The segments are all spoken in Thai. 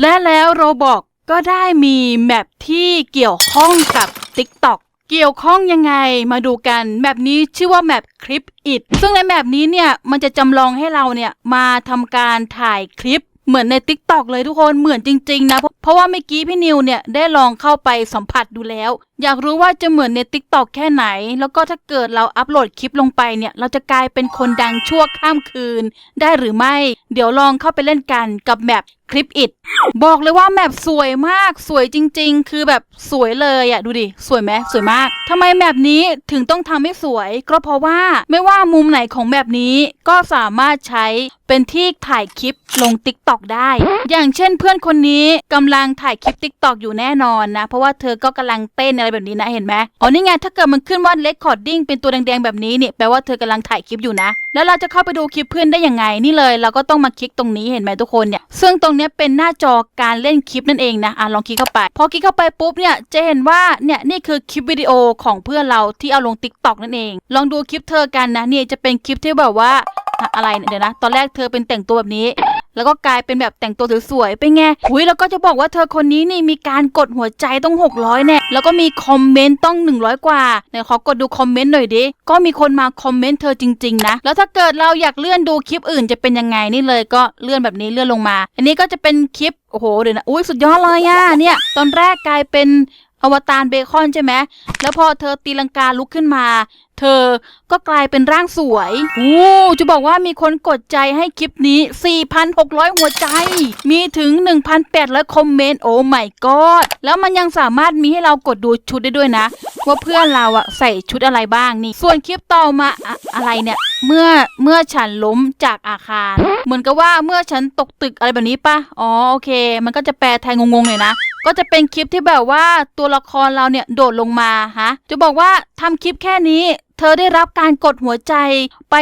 และแล้วโรบอกก็ได้มีแมปที่เกี่ยวข้องกับ TikTok เกี่ยวข้องยังไงมาดูกันแมปนี้ชื่อว่าแมปคลิปอิดซึ่งในแมปนี้เนี่ยมันจะจำลองให้เราเนี่ยมาทำการถ่ายคลิปเหมือนใน t ิ k t o k เลยทุกคนเหมือนจริง ๆ นะ เพราะว่าเมื่อกี้พี่นิวเนี่ยได้ลองเข้าไปสัมผัสดูแล้ว อยากรู้ว่าจะเหมือนใน t ิ k t o k แค่ไหน แล้วก็ถ้าเกิดเราอัปโหลดคลิปลงไปเนี่ย เราจะกลายเป็นคนดังชั่วข้ามคืน ได้หรือไม่ เดี๋ยวลองเข้าไปเล่นกันกับแมป คลิปอิดบอกเลยว่าแมปสวยมากสวยจริง ๆ คือแบบสวยเลยอะดูดิสวยไหมสวยมากทำไมแมปนี้ถึงต้องทำให้สวย ก็เพราะว่าไม่ว่ามุมไหนของแมปนี้ก็สามารถใช้เป็นที่ถ่ายคลิปลง t ิ k t o k ได้ อย่างเช่นเพื่อนคนนี้กำลังถ่ายคลิป t ิ k t o k อยู่แน่นอนนะ เพราะว่าเธอก็กำลังเต้นอะไรแบบนี้นะเห็นไหมอ๋อนี่ไงถ้าเกิดมันขึ้นว่า recording เป็นตัวแดงๆแบบนี้เนี่ยแปลว่าเธอกำลังถ่ายคลิปอยู่นะ แล้วเราจะเข้าไปดูคลิปเพื่อนได้ยังไงนี่เลย เราก็ต้องมาคลิกตรงนี้เห็นไหมทุกคนเนี่ยซึ่งตรงเนี้เป็นหน้าจอการเล่นคลิปนั่นเองนะอะลองคลิกเข้าไป พอคลิกเข้าไปปุ๊บเนี่ยจะเห็นว่าเนี่ยนี่คือคลิปวิดีโอของเพื่อนเราที่เอาลง t ิ k t o k นั่นเอง ลองดูคลิปเธอกันนะเนี่ยจะเป็นคลิปที่แบบว่าอะอะไรเนี่ยเดี๋ยวนะ ตอนแรกเธอเป็นแต่งตัวแบบนี้ แล้วก็กลายเป็นแบบแต่งตัวสวยๆเป็นไงหุยแล้วก็จะบอกว่าเธอคนนี้นี่มีการกดหัวใจต้อง 600เนี่ยแล้วก็มีคอมเมนต์ต้อง 100 กว่าไหนขอกดดูคอมเมนต์หน่อยดิก็มีคนมาคอมเมนต์เธอจริงๆนะแล้วถ้าเกิดเราอยากเลื่อนดูคลิปอื่นจะเป็นยังไงนี่เลยก็เลื่อนแบบนี้เลื่อนลงมา อันนี้ก็จะเป็นคลิปโอ้โหเดี๋ยวนะอุ้ยสุดยอดเลยอะเนี่ยตอนแรกกลายเป็นอวตารเบคอนใช่ไหมแล้วพอเธอตีลังกาลุกขึ้นมา เธอก็กลายเป็นร่างสวยโอ้จะบอกว่ามีคนกดใจให้คลิปนี้ 4,600 หัวใจ มีถึง 1,800 คอมเมนต์ โอ้ my god แล้วมันยังสามารถมีให้เรากดดูชุดได้ด้วยนะ ว่าเพื่อนเราอะใส่ชุดอะไรบ้างนี่ ส่วนคลิปต่อมาอะอะไรเนี่ย เมื่อเมื่อฉันล้มจากอาคาร เหมือนกับว่าเมื่อฉันตกตึกอะไรแบบนี้ปะอ๋อโอเค มันก็จะแปลไทยงงๆเลยนะก็จะเป็นคลิปที่แบบว่าตัวละครเราเนี่ยโดดลงมาฮะ จะบอกว่าทำคลิปแค่นี้ เธอได้รับการกดหัวใจไป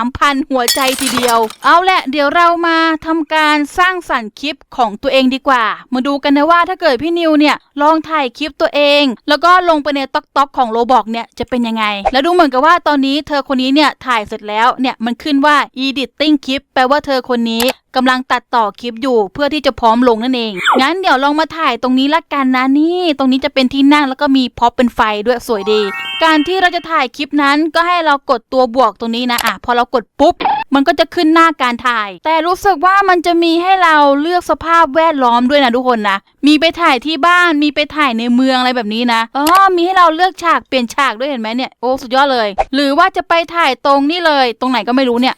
3,000 หัวใจทีเดียว เอาแหละ เดี๋ยวเรามาทำการสร้างสรรค์คลิปของตัวเองดีกว่า มาดูกันนะว่าถ้าเกิดพี่นิวเนี่ยลองถ่ายคลิปตัวเอง แล้วก็ลงไปในต็อกต็อกของโรบอกเนี่ยจะเป็นยังไง แล้วดูเหมือนกับว่าตอนนี้เธอคนนี้เนี่ยถ่ายเสร็จแล้วเนี่ยมันขึ้นว่า editing คลิปแปลว่าเธอคนนี้ กำลังตัดต่อคลิปอยู่เพื่อที่จะพร้อมลงนั่นเอง งั้นเดี๋ยวลองมาถ่ายตรงนี้ละกันนะนี่ ตรงนี้จะเป็นที่นั่งแล้วก็มีพ็อปเป็นไฟด้วยสวยดี การที่เราจะถ่ายคลิปนั้นก็ให้เรากดตัวบวกตรงนี้นะอะพอเรากดปุ๊บ มันก็จะขึ้นหน้าการถ่าย แต่รู้สึกว่ามันจะมีให้เราเลือกสภาพแวดล้อมด้วยนะทุกคนนะ มีไปถ่ายที่บ้าน มีไปถ่ายในเมืองอะไรแบบนี้นะ อ๋อ มีให้เราเลือกฉากเปลี่ยนฉากด้วยเห็นไหมเนี่ย โอ้สุดยอดเลย หรือว่าจะไปถ่ายตรงนี่เลย ตรงไหนก็ไม่รู้เนี่ย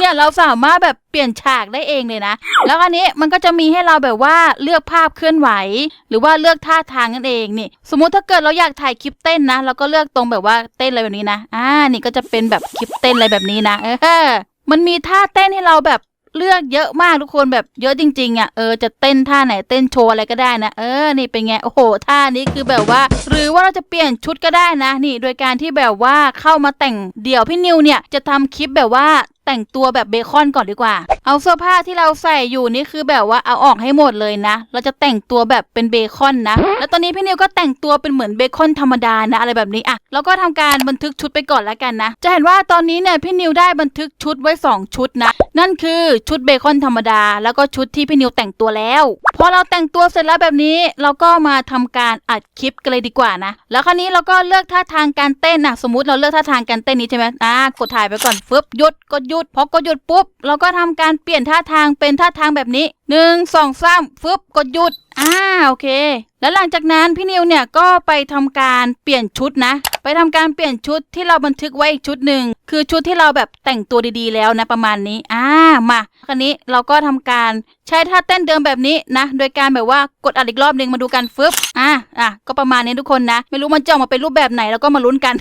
เนี่ยเราสามารถแบบเปลี่ยนฉากได้เองเลยนะ แล้วอันนี้มันก็จะมีให้เราแบบว่าเลือกภาพเคลื่อนไหว หรือว่าเลือกท่าทางนั่นเองนี่ สมมุติถ้าเกิดเราอยากถ่ายคลิปเต้นนะเราก็เลือกตรงแบบว่าเต้นอะไรแบบนี้นะ อ่า นี่ก็จะเป็นแบบคลิปเต้นอะไรแบบนี้นะ เออ มันมีท่าเต้นให้เราแบบเลือกเยอะมากทุกคนแบบเยอะจริงๆอะเออจะเต้นท่าไหนเต้นโชว์อะไรก็ได้นะเออนี่เป็นไงโอ้โหท่านี้คือแบบว่า หรือว่าเราจะเปลี่ยนชุดก็ได้นะ นี่โดยการที่แบบว่าเข้ามาแต่งเดี่ยวพี่นิวเนี่ยจะทำคลิปแบบว่า แต่งตัวแบบเบคอนก่อนดีกว่า เอาเสื้อผ้าที่เราใส่อยู่นี่คือแบบว่าเอาออกให้หมดเลยนะ เราจะแต่งตัวแบบเป็นเบคอนนะ แล้วตอนนี้พี่นิวก็แต่งตัวเป็นเหมือนเบคอนธรรมดานะอะไรแบบนี้อะ แล้วก็ทำการบันทึกชุดไปก่อนแล้วกันนะ จะเห็นว่าตอนนี้เนี่ยพี่นิวได้บันทึกชุดไว้ 2 ชุดนะ นั่นคือชุดเบคอนธรรมดา แล้วก็ชุดที่พี่นิวแต่งตัวแล้ว พอเราแต่งตัวเสร็จแล้วแบบนี้ เราก็มาทำการอัดคลิปกันเลยดีกว่านะ แล้วคราวนี้เราก็เลือกท่าทางการเต้นนะสมมติเราเลือกท่าทางการเต้นนี้ใช่ไหมอ่ากดถ่ายไปก่อนฟึบยุดกดยุดพอกดหยุดปุ๊บ เราก็ทำการเปลี่ยนท่าทางเป็นท่าทางแบบนี้หนึ่งสองสามฟึบกดหยุดอ่าโอเค แล้วหลังจากนั้นพี่นิวเนี่ยก็ไปทำการเปลี่ยนชุดนะ ไปทำการเปลี่ยนชุดที่เราบันทึกไว้อีกชุดหนึ่ง คือชุดที่เราแบบแต่งตัวดีๆแล้วนะประมาณนี้ อ่า มาคราวนี้เราก็ทำการใช้ท่าเต้นเดิมแบบนี้นะ โดยการแบบว่ากดอัดอีกรอบหนึ่งมาดูกันฟึบ อ่าอะ ก็ประมาณนี้ทุกคนนะ ไม่รู้มันจะออกมาเป็นรูปแบบไหนแล้วก็มาลุ้นกัน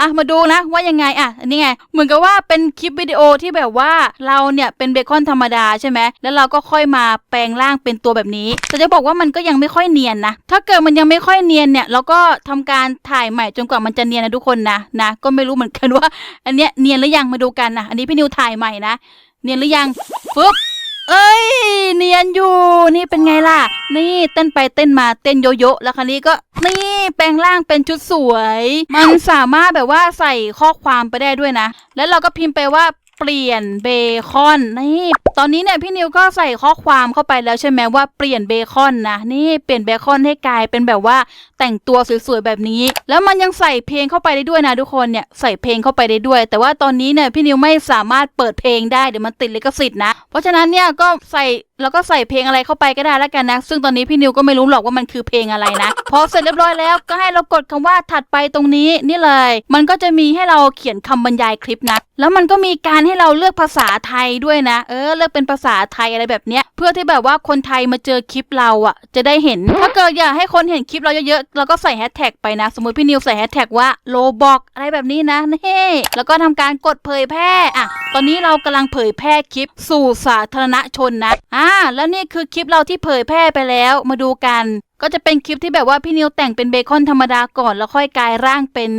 อะ มาดูนะว่ายังไง อะอันนี้ไง เหมือนกับว่าเป็นคลิปวิดีโอที่แบบว่าเราเนี่ยเป็นเบคอนธรรมดาใช่ไหม แล้วเราก็ค่อยมาแปลงร่างเป็นตัวแบบนี้ แต่จะบอกว่ามันก็ยังไม่ค่อยเนียนนะ ถ้าเกิดมันยังไม่ค่อยเนียนเนี่ย เราก็ทำการถ่ายใหม่จนกว่ามันจะเนียนนะทุกคนนะ นะ ก็ไม่รู้เหมือนกันว่าอันเนี้ยเนียนหรือยังมาดูกันนะ อันนี้พี่นิวถ่ายใหม่นะ เนียนหรือยังฟึบเอ้ย เนียนอยู่ นี่เป็นไงล่ะ นี่เต้นไปเต้นมาเต้นโยโย่แล้วคันนี้ก็ นี่แปลงร่างเป็นชุดสวย มันสามารถแบบว่าใส่ข้อความไปได้ด้วยนะ แล้วเราก็พิมพ์ไปว่า เปลี่ยนเบคอนนี่ตอนนี้เนี่ยพี่นิวก็ใส่ข้อความเข้าไปแล้วใช่ไหมว่าเปลี่ยนเบคอนนะนี่เปลี่ยนเบคอนให้กลายเป็นแบบว่าแต่งตัวสวยๆแบบนี้ แล้วมันยังใส่เพลงเข้าไปได้ด้วยนะทุกคนเนี่ยใส่เพลงเข้าไปได้ด้วย แต่ว่าตอนนี้เนี่ยพี่นิวไม่สามารถเปิดเพลงได้เดี๋ยวมันติดลิขสิทธิ์นะ เพราะฉะนั้นเนี่ยก็ใส่ แล้วก็ใส่เพลงอะไรเข้าไปก็ได้แล้วกันนะ ซึ่งตอนนี้พี่นิวก็ไม่รู้หรอกว่ามันคือเพลงอะไรนะ พอเสร็จเรียบร้อยแล้วก็ให้เรากดคำว่าถัดไปตรงนี้นี่เลย มันก็จะมีให้เราเขียนคำบรรยายคลิปนะ แล้วมันก็มีการให้เราเลือกภาษาไทยด้วยนะ เออ เลือกเป็นภาษาไทยอะไรแบบเนี้ย เพื่อที่แบบว่าคนไทยมาเจอคลิปเราอะ จะได้เห็น ถ้าเกิดอยากให้คนเห็นคลิปเราเยอะๆ เราก็ใส่แฮชแท็กไปนะ สมมติพี่นิวใส่แฮชแท็กว่าโลบอกอะไรแบบนี้นะนี่แล้วก็ทำการกดเผยแพร่ อะ ตอนนี้เรากำลังเผยแพร่คลิปสู่สาธารณชนนะ อะาแล้วนี่คือคลิปเราที่เผยแพร่ไปแล้วมาดูกัน ก็จะเป็นคลิปที่แบบว่าพี่นิวแต่งเป็นเบคอนธรรมดาก่อน แล้วค่อยกลายร่างเป็น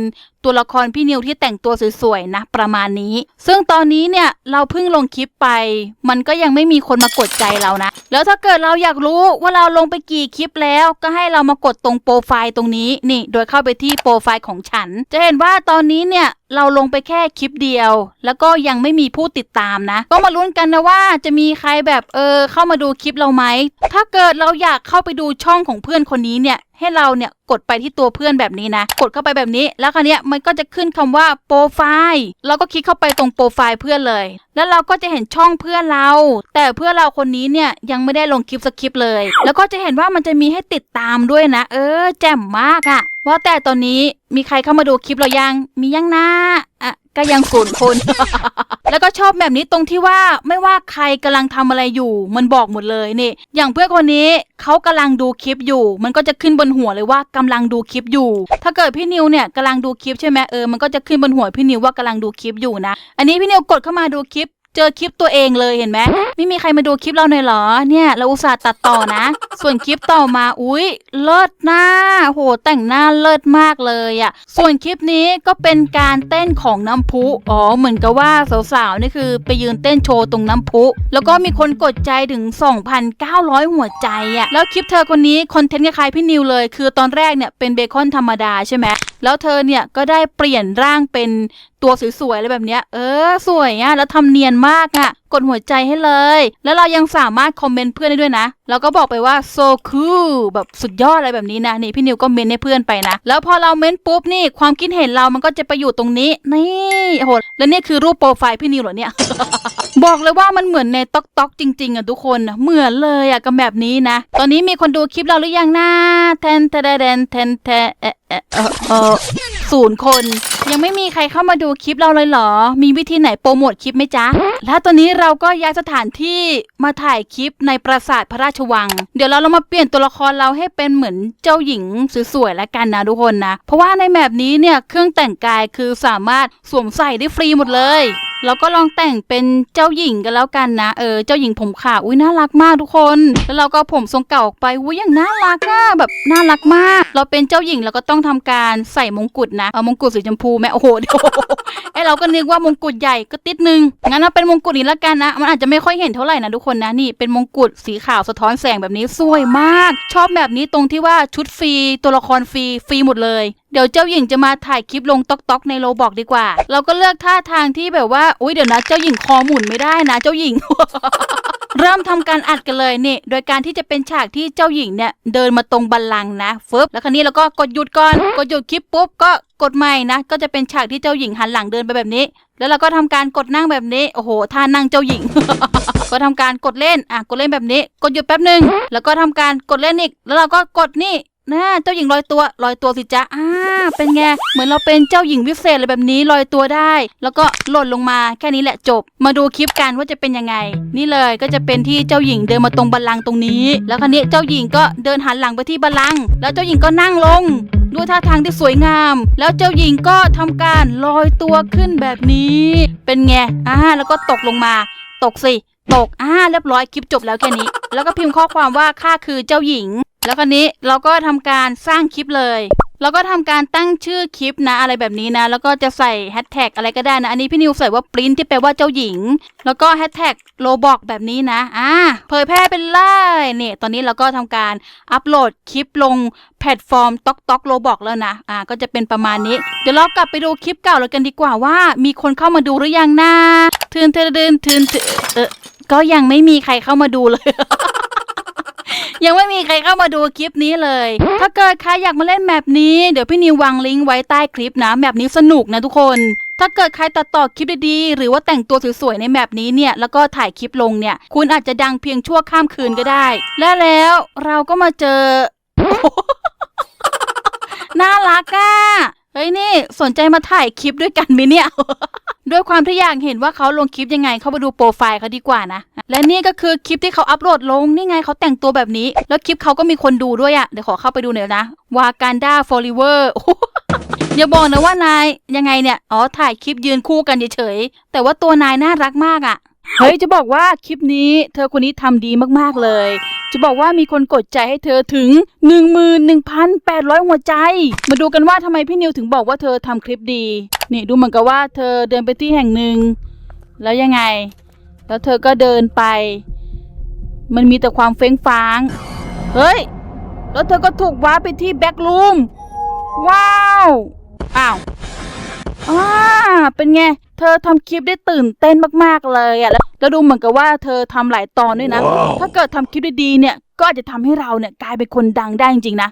ตัวละครพี่นิวที่แต่งตัวสวยๆนะประมาณนี้ ซึ่งตอนนี้เนี่ยเราเพิ่งลงคลิปไป มันก็ยังไม่มีคนมากดใจเรานะ แล้วถ้าเกิดเราอยากรู้ว่าเราลงไปกี่คลิปแล้ว ก็ให้เรามากดตรงโปรไฟล์ตรงนี้นี่ โดยเข้าไปที่โปรไฟล์ของฉัน จะเห็นว่าตอนนี้เนี่ยเราลงไปแค่คลิปเดียว แล้วก็ยังไม่มีผู้ติดตามนะ ก็มาลุ้นกันนะว่าจะมีใครแบบเออเข้ามาดูคลิปเราไหมถ้าเกิดเราอยากเข้าไปดูช่องของเพื่อนคนนี้เนี่ย ให้เราเนี่ยกดไปที่ตัวเพื่อนแบบนี้นะ กดเข้าไปแบบนี้ แล้วคราวเนี้ยมันก็จะขึ้นคำว่าโปรไฟล์เราก็คลิกเข้าไปตรงโปรไฟล์เพื่อนเลย แล้วเราก็จะเห็นช่องเพื่อนเรา แต่เพื่อนเราคนนี้เนี่ยยังไม่ได้ลงคลิปสกคลิปเลย แล้วก็จะเห็นว่ามันจะมีให้ติดตามด้วยนะ เออ แจ่มมากอะว่าแต่ตอนนี้มีใครเข้ามาดูคลิปเรายังมียังนะอะ ก็ยังศูนย์คน แล้วก็ชอบแบบนี้ตรงที่ว่าไม่ว่าใครกำลังทำอะไรอยู่ มันบอกหมดเลยนี่ อย่างเพื่อนคนนี้เขากำลังดูคลิปอยู่ มันก็จะขึ้นบนหัวเลยว่ากำลังดูคลิปอยู่ ถ้าเกิดพี่นิวเนี่ยกำลังดูคลิปใช่ไหมเออมันก็จะขึ้นบนหัวพี่นิวว่ากำลังดูคลิปอยู่นะ อันนี้พี่นิวกดเข้ามาดูคลิป เจอคลิปตัวเองเลยเห็นไหมไม่มีใครมาดูคลิปเราหน่อยเหรอเนี่ยเราอุตส่าห์ตัดต่อนะ ส่วนคลิปต่อมาอุ้ยเลิศหน้าโหแต่งหน้าเลิศมากเลยอะ่ะส่วนคลิปนี้ก็เป็นการเต้นของน้ำพุอ๋อเหมือนกับว่าสาวๆนี่คือไปยืนเต้นโชว์ตรงน้ำพุแล้วก็มีคนกดใจถึง 2,900 หัวใจอะ่ะแล้วคลิปเธอคนนี้คอนเทนต์คล้ายพี่นิวเลย คือตอนแรกเนี่ยเป็นเบคอนธรรมดาใช่ไหม แล้วเธอเนี่ยก็ได้เปลี่ยนร่างเป็นตัวสวยๆอะไรแบบเนี้ย เออ สวยอะแล้วทำเนียนมากอะกดหัวใจให้เลย แล้วเรายังสามารถคอมเมนต์เพื่อนได้ด้วยนะ แล้วก็บอกไปว่า so cool แบบสุดยอดอะไรแบบนี้นะ นี่พี่นิวก็เมนให้เพื่อนไปนะ แล้วพอเราเมนปุ๊บนี่ความคิดเห็นเรามันก็จะไปอยู่ตรงนี้ นี่โหดแล้วนี่คือรูปโปรไฟล์พี่นิวเหรอเนี่ย บอกเลยว่ามันเหมือนในต๊อกต๊อกจริง ๆอะทุกคนเหมือนเลยอะกับแบบนี้นะ ตอนนี้มีคนดูคลิปเราหรือยังนะแทนแทนแทนแทนแทเออเออเออเออศูนย์คน ยังไม่มีใครเข้ามาดูคลิปเราเลยเหรอ มีวิธีไหนโปรโมทคลิปไหมจ๊ะ แล้วตอนนี้เราก็ย้ายสถานที่มาถ่ายคลิปในปราสาทพระราชวัง เดี๋ยวเราเรามาเปลี่ยนตัวละครเราให้เป็นเหมือนเจ้าหญิงสวยๆแล้วกันนะทุกคนนะ เพราะว่าในแบบนี้เนี่ยเครื่องแต่งกายคือสามารถสวมใส่ได้ฟรีหมดเลย เราก็ลองแต่งเป็นเจ้าหญิงกันแล้วกันนะเออเจ้าหญิงผมขาวอุ้ยน่ารักมากทุกคน แล้วเราก็ผมทรงเก่าออกไปอุ้ยอย่างน่ารักอะแบบน่ารักมาก เราเป็นเจ้าหญิงเราก็ต้องทำการใส่มงกุฎนะเอามงกุฎสีชมพูแม่โอ้โหเดี๋ยวไอเราก็นึกว่ามงกุฎใหญ่ก็ติดนึงงั้นเอาเป็นมงกุฎนี้ละกันนะมันอาจจะไม่ค่อยเห็นเท่าไหร่นะทุกคนนะนี่เป็นมงกุฎสีขาวสะท้อนแสงแบบนี้สวยมาก ชอบแบบนี้ตรงที่ว่าชุดฟรีตัวละครฟรีฟรีหมดเลยเดี๋ยวเจ้าหญิงจะมาถ่ายคลิปลงต๊อกต๊อกในโลบอกดีกว่า เราก็เลือกท่าทางที่แบบว่า อุ้ยเดี๋ยวนะเจ้าหญิงคอหมุนไม่ได้นะ เจ้าหญิง เริ่มทำการอัดกันเลยนี่ โดยการที่จะเป็นฉากที่เจ้าหญิงเนี่ยเดินมาตรงบัลลังก์นะฟึบแล้วคราวนี้เราก็กดหยุดก่อน กดหยุดคลิปปุ๊บก็กดใหม่นะ ก็จะเป็นฉากที่เจ้าหญิงหันหลังเดินไปแบบนี้ แล้วเราก็ทำการกดนั่งแบบนี้ โอ้โห ท่านั่งเจ้าหญิง ก็ทำการกดเล่น อะ กดเล่นแบบนี้ กดหยุดแป๊บหนึ่งแล้วก็ทำการกดเล่นอีก แล้วเราก็กดนี่ นะเจ้าหญิงลอยตัวลอยตัวสิจ๊ะอ่าเป็นไงเหมือนเราเป็นเจ้าหญิงวิเศษอะไรแบบนี้ลอยตัวได้ แล้วก็หล่นลงมาแค่นี้แหละจบ มาดูคลิปกันว่าจะเป็นยังไง นี่เลยก็จะเป็นที่เจ้าหญิงเดินมาตรงบัลลังก์ตรงนี้ แล้วคราวนี้เจ้าหญิงก็เดินหันหลังไปที่บัลลังก์แล้วเจ้าหญิงก็นั่งลงด้วยท่าทางที่สวยงาม แล้วเจ้าหญิงก็ทำการลอยตัวขึ้นแบบนี้ เป็นไงอ่าแล้วก็ตกลงมา ตกสิตกอ่าเรียบร้อยคลิปจบแล้วแค่นี้ แล้วก็พิมพ์ข้อความว่าข้าคือเจ้าหญิง แล้วคราวนี้เราก็ทำการสร้างคลิปเลยแล้วก็ทำการตั้งชื่อคลิปนะอะไรแบบนี้นะ แล้วก็จะใส่แฮชแท็กอะไรก็ได้นะ อันนี้พี่นิวใส่ว่าปริ้นที่แปลว่าเจ้าหญิง แล้วก็แฮชแท็กโลบอกแบบนี้นะ อ่า เผยแพร่เป็นเลยเนี่ย ตอนนี้เราก็ทำการอัปโหลดคลิปลงแพลตฟอร์มต็อกต็อกโลบอกแล้วนะ อ่า ก็จะเป็นประมาณนี้ เดี๋ยวเรากลับไปดูคลิปเก่าเลยกันดีกว่าว่า มีคนเข้ามาดูหรือยังนะทืนเทเดินทืนเออก็ยังไม่มีใครเข้ามาดูเลย มีใครเข้ามาดูคลิปนี้เลย ถ้าเกิดใครอยากมาเล่นแมปนี้เดี๋ยวพี่นิววางลิงก์ไว้ใต้คลิปนะแมปนี้สนุกนะทุกคน ถ้าเกิดใครตัดต่อคลิปดีๆ หรือว่าแต่งตัวสวยๆในแมปนี้เนี่ยแล้วก็ถ่ายคลิปลงเนี่ย คุณอาจจะดังเพียงชั่วข้ามคืนก็ได้ และแล้วเราก็มาเจอ น่ารักอะเฮ้ยนี่สนใจมาถ่ายคลิปด้วยกันไหมเนี่ย ด้วยความที่อยากเห็นว่าเขาลงคลิปยังไง เข้าไปดูโปรไฟล์เขาดีกว่านะ และนี่ก็คือคลิปที่เขาอัปโหลดลง นี่ไงเขาแต่งตัวแบบนี้ แล้วคลิปเขาก็มีคนดูด้วยอะ่ะ เดี๋ยวขอเข้าไปดูหน่อยนะวากานดาฟอลิเวอร์อย่าบอกนะว่านายยังไงเนี่ย อ๋อ ถ่ายคลิปยืนคู่กันเฉยๆ แต่ว่าตัวนายน่ารักมากอะ่ะ เฮ้ยจะบอกว่าคลิปนี้เธอคนนี้ทำดีมากๆเลย จะบอกว่ามีคนกดใจให้เธอถึง 11,800 หัวใจ มาดูกันว่าทำไมพี่นิวถึงบอกว่าเธอทำคลิปดี นี่ดูเหมือนกับว่าเธอเดินไปที่แห่งหนึ่ง แล้วยังไง แล้วเธอก็เดินไป มันมีแต่ความเฟ้งฟ้าง เฮ้ย แล้วเธอก็ถูกว้าร์ไปที่แบ็กรูมว้าว อ้าวอ่าเป็นไง เธอทำคลิปได้ตื่นเต้นมากๆเลยอะแล้วแล้วดูเหมือนกับว่าเธอทำหลายตอนด้วยนะว้าวถ้าเกิดทำคลิปดีๆเนี่ยก็อาจจะทำให้เราเนี่ยกลายเป็นคนดังได้จริงๆนะ